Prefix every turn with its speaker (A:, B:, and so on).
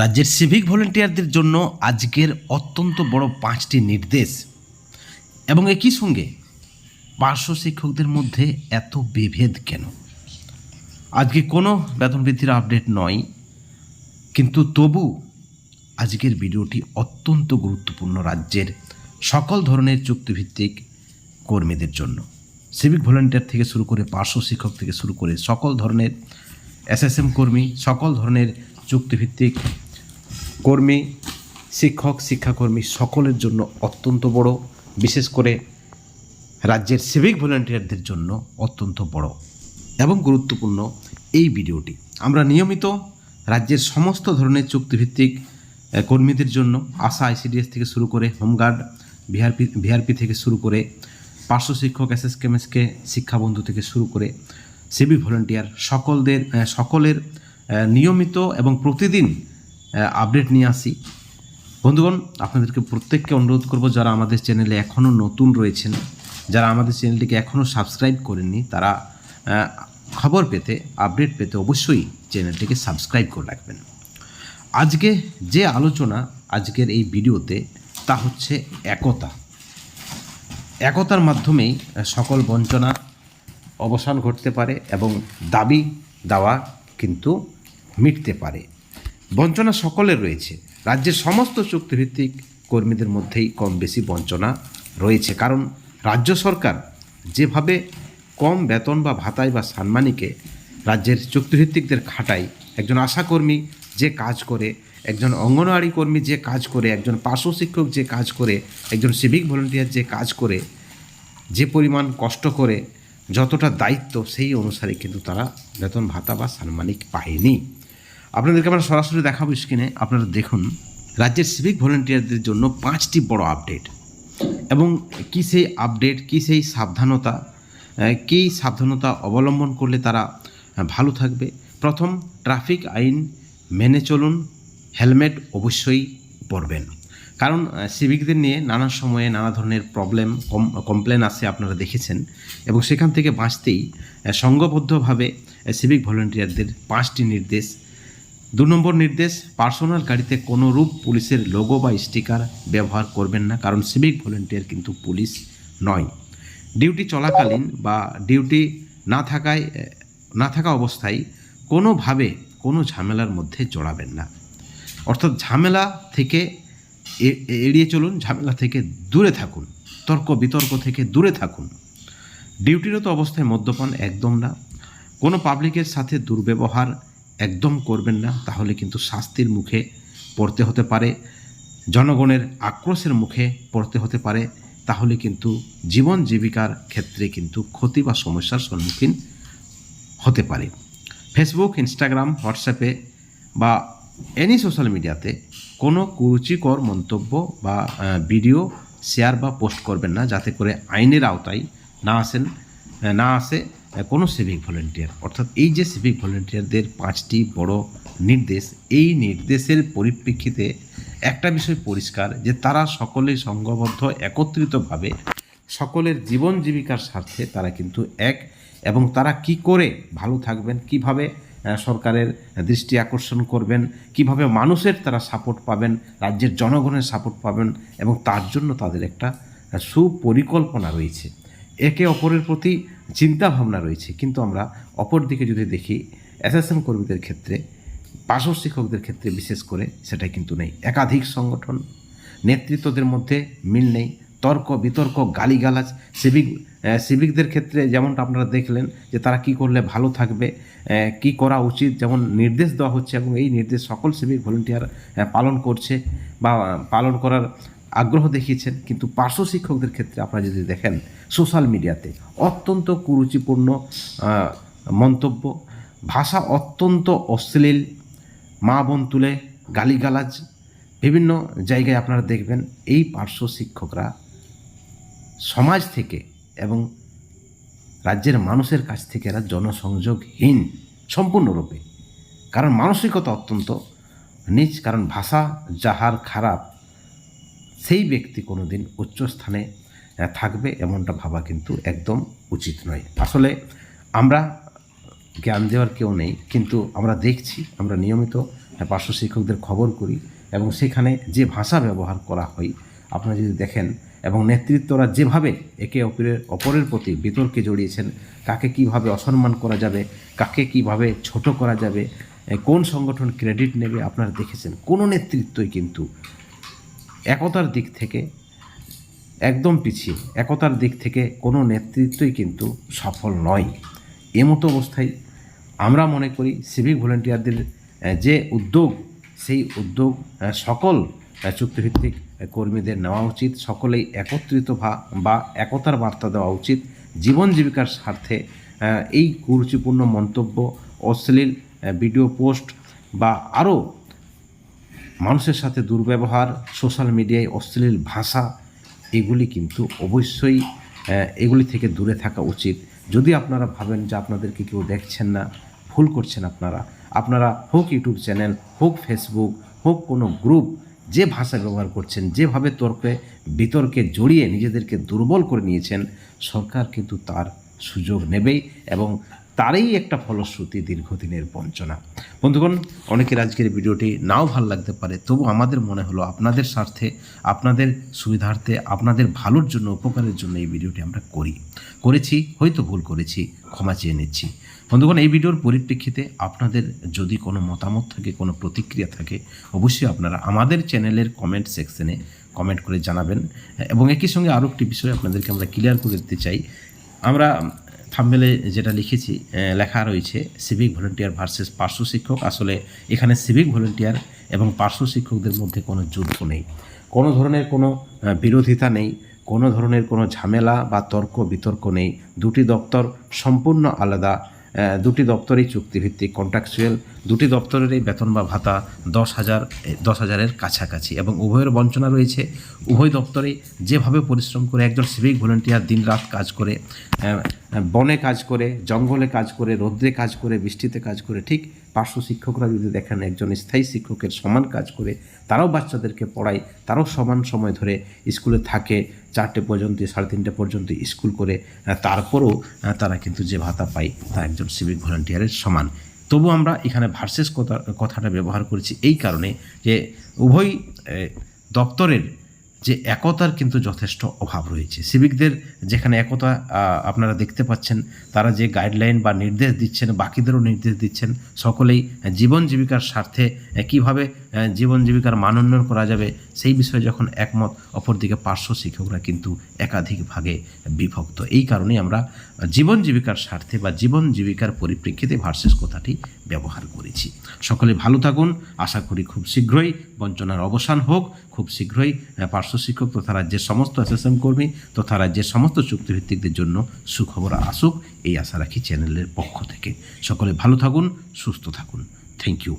A: রাজ্যের সিভিক ভলেন্টিয়ারদের জন্য আজকের অত্যন্ত বড় পাঁচটি নির্দেশ। এবং একই সঙ্গে পার্শ্ব শিক্ষকদের মধ্যে এত বিভেদ কেন? আজকে কোনো বেতন বৃদ্ধির আপডেট নয়, কিন্তু তবু আজকের ভিডিওটি অত্যন্ত গুরুত্বপূর্ণ রাজ্যের সকল ধরনের চুক্তিভিত্তিক কর্মীদের জন্য। সিভিক ভলেন্টিয়ার থেকে শুরু করে পার্শ্ব শিক্ষক থেকে শুরু করে সকল ধরনের এসএসএম কর্মী, সকল ধরনের চুক্তিভিত্তিক কর্মী, শিক্ষক, শিক্ষাকর্মী সকলের জন্য অত্যন্ত বড়, বিশেষ করে রাজ্যের সিভিক ভলেন্টিয়ারদের জন্য অত্যন্ত বড় এবং গুরুত্বপূর্ণ এই ভিডিওটি। আমরা নিয়মিত রাজ্যের সমস্ত ধরনের চুক্তিভিত্তিক কর্মীদের জন্য আশা আইসিডিএস থেকে শুরু করে হোমগার্ড ভিআরপি ভিআরপি থেকে শুরু করে পার্শ্ব শিক্ষক এস এস কেমএসকে শিক্ষাবন্ধু থেকে শুরু করে সিভিক ভলেন্টিয়ার সকলদের সকলের নিয়মিত এবং প্রতিদিন আপডেট নিয়ে আসি। বন্ধুগণ, আপনাদেরকে প্রত্যেককে অনুরোধ করব, যারা আমাদের চ্যানেলে এখনও নতুন রয়েছেন, যারা আমাদের চ্যানেলটিকে এখনও সাবস্ক্রাইব করেননি, তারা খবর পেতে আপডেট পেতে অবশ্যই চ্যানেলটিকে সাবস্ক্রাইব করে রাখবেন। আজকে যে আলোচনা আজকের এই ভিডিওতে, তা হচ্ছে একতা। একতার মাধ্যমেই সকল বঞ্চনা, অবসান ঘটতে পারে এবং দাবি দাওয়া কিন্তু মিটতে পারে। বঞ্চনা সকলের রয়েছে। রাজ্যের সমস্ত চুক্তিভিত্তিক কর্মীদের মধ্যেই কম বেশি বঞ্চনা রয়েছে। কারণ রাজ্য সরকার যেভাবে কম বেতন বা ভাতায় বা সাম্মানিকে রাজ্যের চুক্তিভিত্তিকদের খাটায়, একজন আশাকর্মী যে কাজ করে, একজন অঙ্গনওয়াড়ি কর্মী যে কাজ করে, একজন পার্শ্ব শিক্ষক যে কাজ করে, একজন সিভিক ভলেন্টিয়ার যে কাজ করে, যে পরিমাণ কষ্ট করে, যতটা দায়িত্ব সেই অনুসারে কিন্তু তারা বেতন, ভাতা বা সাম্মানিক পায়নি। আপনাদেরকে আমরা সরাসরি দেখাবো স্ক্রিনে আপনারা দেখুন, রাজ্যের সিভিক ভলেন্টিয়ারদের জন্য পাঁচটি বড় আপডেট এবং কি সেই আপডেট কি সেই সাবধানতা কী সাবধানতা অবলম্বন করলে তারা ভালো থাকবে? প্রথম ট্রাফিক আইন মেনে চলুন হেলমেট অবশ্যই পরবেন। কারণ সিভিকদের নিয়ে নানা সময়ে নানা ধরনের প্রবলেম কমপ্লেন আসে, আপনারা দেখেছেন। এবং সেখান থেকে বাঁচতেই সংঘবদ্ধভাবে সিভিক ভলেন্টিয়ারদের পাঁচটি নির্দেশ দু নম্বর নির্দেশ, পার্সোনাল গাড়িতে কোনো রূপ, পুলিশের লোগো বা স্টিকার ব্যবহার করবেন না, কারণ সিভিক ভলেন্টিয়ার কিন্তু পুলিশ নয়। ডিউটি চলাকালীন বা ডিউটি না থাকায়, না থাকা অবস্থায় কোনোভাবে কোনো ঝামেলার মধ্যে জড়াবেন না। অর্থাৎ ঝামেলা থেকে এড়িয়ে চলুন, ঝামেলা থেকে দূরে থাকুন, তর্ক বিতর্ক থেকে দূরে থাকুন। ডিউটিরত অবস্থায় মদ্যপান একদম না। কোনো পাবলিকের সাথে দুর্ব্যবহার একদম করবেন না, তাহলে কিন্তু শাস্তির মুখে পড়তে হতে পারে, জনগণের আক্রোশের মুখে পড়তে হতে পারে, তাহলে কিন্তু জীবন জীবিকার ক্ষেত্রে কিন্তু ক্ষতি বা সমস্যার সম্মুখীন হতে পারে। ফেসবুক ইনস্টাগ্রাম হোয়াটসঅ্যাপে বা এনি সোশ্যাল মিডিয়াতে কোনো কুরুচিকর মন্তব্য বা ভিডিও শেয়ার বা পোস্ট করবেন না, যাতে করে আইনের আওতায় না আসেন না আসে কোনো সিভিক ভলেন্টিয়ার অর্থাৎ এই যে সিভিক ভলেন্টিয়ারদের পাঁচটি বড় নির্দেশ, এই নির্দেশের পরিপ্রেক্ষিতে একটা বিষয় পরিষ্কার যে তারা সকলেই সংঘবদ্ধ, একত্রিতভাবে সকলের জীবন জীবিকার স্বার্থে তারা কিন্তু এক এবং তারা কি করে ভালো থাকবেন, কীভাবে সরকারের দৃষ্টি আকর্ষণ করবেন, কীভাবে মানুষের তারা সাপোর্ট পাবেন, রাজ্যের জনগণের সাপোর্ট পাবেন এবং তার জন্য তাদের একটা সুপরিকল্পনা রয়েছে। একে অপরের প্রতি চিন্তা ভাবনা রয়েছে। কিন্তু আমরা অপর দিকে যদি দেখি এসএসএম কর্মীদের ক্ষেত্রে পার্শ্ব শিক্ষকদের ক্ষেত্রে বিশেষ করে সেটা কিন্তু নেই। একাধিক সংগঠন, নেতৃত্বদের মধ্যে মিল নেই। তর্ক, বিতর্ক, গালিগালাজ, সিভিক সিভিকদের ক্ষেত্রে যেমনটা আপনারা দেখলেন যে তারা কি করলে ভালো থাকবে কি করা উচিত, যেমন নির্দেশ দেওয়া হচ্ছে এবং এই নির্দেশ সকল সিভিক ভলেন্টিয়ার পালন করছে বা পালন করার আগ্রহ দেখিয়েছেন, কিন্তু পার্শ্ব শিক্ষকদের ক্ষেত্রে আপনারা যদি দেখেন সোশ্যাল মিডিয়াতে অত্যন্ত কুরুচিপূর্ণ মন্তব্য। ভাষা অত্যন্ত অশ্লীল, মা বোন তুলে গালিগালাজ, বিভিন্ন জায়গায় আপনারা দেখবেন, এই পার্শ্ব শিক্ষকরা সমাজ থেকে এবং রাজ্যের মানুষের কাছ থেকে এরা জনসংযোগহীন, সম্পূর্ণরূপে। কারণ মানসিকতা অত্যন্ত নিচ কারণ ভাষা যাহার খারাপ সেই ব্যক্তি কোনো দিন উচ্চস্থানে থাকবে এমনটা ভাবা কিন্তু একদম উচিত নয়। আসলে আমরা জ্ঞান দেওয়ার কেউ নেই, কিন্তু আমরা দেখছি, আমরা নিয়মিত পার্শ্ব শিক্ষকদের খবর করি এবং সেখানে যে ভাষা ব্যবহার করা হয়, আপনারা যদি দেখেন এবং নেতৃত্বরা যেভাবে একে অপরের অপরের প্রতি বিতর্কে জড়িয়েছেন, কাকে কীভাবে অসম্মান করা যাবে, কাকে কীভাবে ছোট করা যাবে কোন সংগঠন ক্রেডিট নেবে, আপনারা দেখেছেন, কোনো নেতৃত্বই কিন্তু একতার দিক থেকে একদম পিছিয়ে, একতার দিক থেকে কোনো নেতৃত্বই কিন্তু সফল নয়। এমতো অবস্থায় আমরা মনে করি সিভিক ভলেন্টিয়ারদের যে উদ্যোগ, সেই উদ্যোগ সকল চুক্তিভিত্তিক কর্মীদের নেওয়া উচিত, সকলেই একত্রিত বা একতার বার্তা দেওয়া উচিত জীবন জীবিকার স্বার্থে এই কুরুচিপূর্ণ মন্তব্য, অশ্লীল ভিডিও পোস্ট বা আরও মানুষের সাথে দুর্ব্যবহার সোশ্যাল মিডিয়ায় অশ্লীল ভাষা, এগুলি কিন্তু অবশ্যই এগুলি থেকে দূরে থাকা উচিত। যদি আপনারা ভাবেন যে আপনাদেরকে কেউ দেখছেন না, ভুল করছেন আপনারা আপনারা হোক ইউটিউব চ্যানেল, হোক ফেসবুক হোক কোনো গ্রুপ যে ভাষা ব্যবহার করছেন, যেভাবে তর্কে, বিতর্কে জড়িয়ে নিজেদেরকে দুর্বল করে নিয়েছেন, সরকার কিন্তু তার সুযোগ নেবেই এবং তারই একটা ফলশ্রুতি দীর্ঘদিনের বঞ্চনা। বন্ধুগণ, অনেকের আজকের ভিডিওটি নাও ভালো লাগতে পারে, তবু আমাদের মনে হলো আপনাদের স্বার্থে, আপনাদের সুবিধার্থে, আপনাদের ভালোর জন্য, উপকারের জন্য এই ভিডিওটি আমরা করি। করেছি, হয়তো ভুল করেছি, ক্ষমা চেয়ে নিচ্ছি। বন্ধুগণ, এই ভিডিওর পরিপ্রেক্ষিতে আপনাদের যদি কোনো মতামত থাকে, কোনো প্রতিক্রিয়া থাকে, অবশ্যই আপনারা আমাদের চ্যানেলের কমেন্ট সেকশনে কমেন্ট করে জানাবেন। এবং একই সঙ্গে আরও একটি বিষয় আপনাদেরকে আমরা ক্লিয়ার করে দিতে চাই। আমরা থাম্বেলে যেটা লিখেছি লেখা রয়েছে, সিভিক ভলেন্টিয়ার ভার্সেস পার্শ্ব শিক্ষক। আসলে এখানে সিভিক ভলেন্টিয়ার এবং পার্শ্ব শিক্ষকদের মধ্যে কোনো যুদ্ধ নেই। কোনো ধরনের কোনো বিরোধিতা নেই, কোনো ধরনের কোনো ঝামেলা বা তর্ক বিতর্ক নেই। দুটি দপ্তর সম্পূর্ণ আলাদা। দুটি দপ্তরেই চুক্তিভিত্তিক কন্ট্রাকচুয়াল দুটি দপ্তরেরই বেতন বা ভাতা দশ হাজার দশ হাজারের কাছাকাছি এবং উভয়ের বঞ্চনা রয়েছে। উভয় দপ্তরে যেভাবে পরিশ্রম করে একজন সিভিক ভলেন্টিয়ার দিন রাত কাজ করে বনে কাজ করে, জঙ্গলে কাজ করে, রৌদ্রে কাজ করে, বৃষ্টিতে কাজ করে, ঠিক পার্শ্ব শিক্ষকরা যদি দেখেন, একজন স্থায়ী শিক্ষকের সমান কাজ করে, তারাও বাচ্চাদেরকে পড়ায়, তারাও সমান সময় ধরে স্কুলে থাকে, চারটে পর্যন্ত, সাড়ে তিনটে পর্যন্ত স্কুল করে তারপরও তারা কিন্তু যে ভাতা পায়, তা একজন সিভিক ভলেন্টিয়ারের সমান। তবু আমরা এখানে ভার্সেস কথা, কথাটা ব্যবহার করেছি এই কারণে যে উভয় দপ্তরের যে একতার কিন্তু যথেষ্ট অভাব রয়েছে। সিভিকদের যেখানে একতা আপনারা দেখতে পাচ্ছেন, তারা যে গাইডলাইন বা নির্দেশ দিচ্ছেন, বাকিদেরও নির্দেশ দিচ্ছেন, সকলেই জীবন জীবিকার স্বার্থে কীভাবে জীবন জীবিকার মান উন্নয়ন করা যাবে, সেই বিষয়ে যখন একমত, অপরদিকে পার্শ্ব শিক্ষকরা কিন্তু একাধিক ভাগে বিভক্ত। এই কারণেই আমরা জীবন জীবিকার স্বার্থে বা জীবন জীবিকার পরিপ্রেক্ষিতে ভার্সেস কথাটি ব্যবহার করেছি। সকলে ভালো থাকুন, আশা করি খুব শীঘ্রই বঞ্চনার অবসান হোক। খুব শীঘ্রই পার্শ্ব শিক্ষক তথা রাজ্যের সমস্ত অ্যাসোসিয়েশন কর্মী তথা রাজ্যের সমস্ত চুক্তিভিত্তিকদের জন্য সুখবর আসুক, এই আশা রাখি চ্যানেলের পক্ষ থেকে। সকলে ভালো থাকুন, সুস্থ থাকুন। Thank you